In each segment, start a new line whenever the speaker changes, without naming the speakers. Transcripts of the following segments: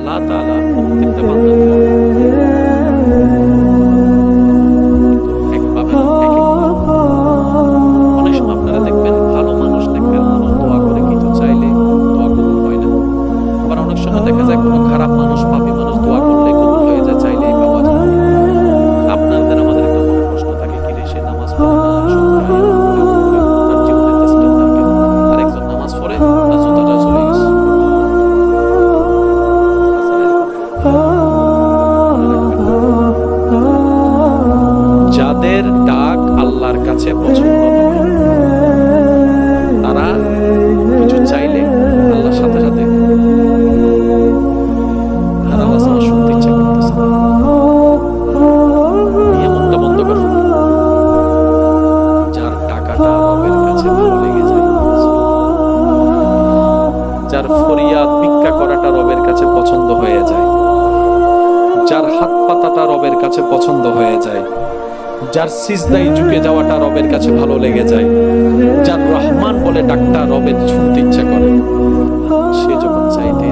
আল্লাহ তালা প্রত্যেকটা বান্দার দোয়া দেখা যায় কোনো খারাপ মানুষ পাপি মানুষ যার ফরিয়াদ ভিক্ষা করাটা রবের কাছে পছন্দ হয়ে যায়। যার হাত পাতাটা রবের কাছে পছন্দ হয়ে যায়। যার সিজদাই ঝুঁকে যাওয়াটা রবের কাছে ভালো লেগে যায়। যার রহমান বলে ডাক্তার রবের শুনতে ইচ্ছা করে। সে যখন চাইতে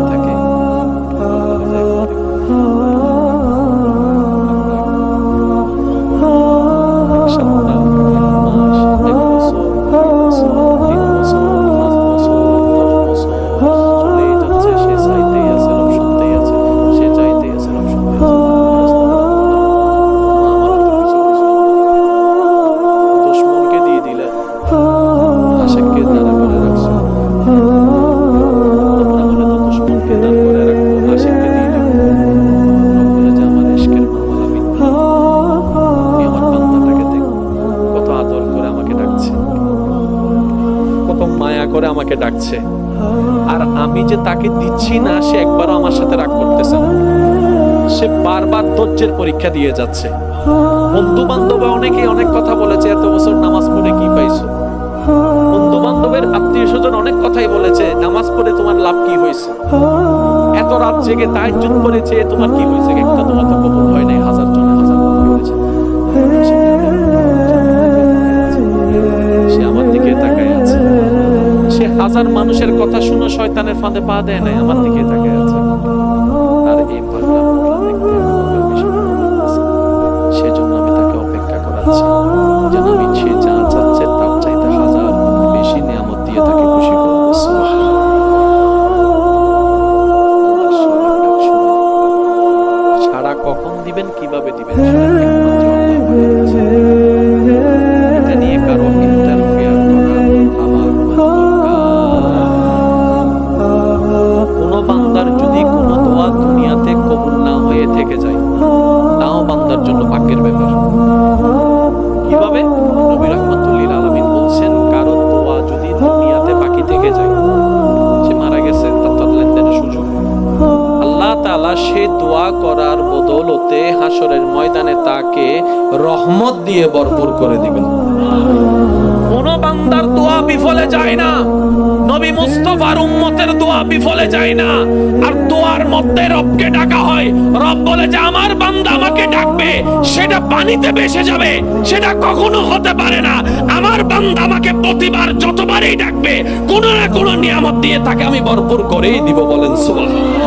করে আমাকে ডাকছে। আর আমি যে তাকে দিচ্ছি না, সে একবারও আমার সাথে রাগ করতেছে না। সে বারবার ধৈর্যের পরীক্ষা দিয়ে যাচ্ছে। বন্ধু বান্ধব অনেকেই অনেক কথা বলেছে, এত বছর নামাজ পড়ে কি পাইছো? বন্ধু বান্ধবের আত্মীয় স্বজন অনেক কথাই বলেছে, নামাজ পড়ে তোমার লাভ কি হয়েছে? এত রাত জেগে তাহাজ্জুদ করেছে, তোমার কি হয়েছে? একটা তোমার তো হয় নাই, হাজার জনে হাজার কথা বলেছে। হাজার মানুষের কথা শুনে, শয়তানের ফাঁদে পা দেয় নাই, আমার দিকে তাকে আছে আর এই। সেজন্য আমি তাকে অপেক্ষা করাচ্ছি বান্দার জন্য ভাগ্যের ব্যাপার। কীভাবে? আলমিন বলছেন, কারও দোয়া যদি দুনিয়াতে বাকি থেকে যায়, সে মারা গেছে, তার লেনদেনের সুযোগ আল্লাহ তাআলা সে দোয়া করার হাসরের ময়দানে তাকে রহমত দিয়ে ভরপুর করে দিবেন। কোন বান্দার দোয়া বিফলে যায় না। নবী মুস্তফার উম্মতের দোয়া বিফলে যায় না। আর দোয়ার মধ্যে রবকে ডাকা হয় যে আমার বান্দা আমাকে ডাকবে, সেটা পানিতে ভেসে যাবে, সেটা কখনো হতে পারে না। আমার বান্দা আমাকে প্রতিবার যতবারই ডাকবে, কোনো না কোনো নিয়ামত দিয়ে তাকে আমি ভরপুর করেই দিব বলেন সুবহানাল্লাহ।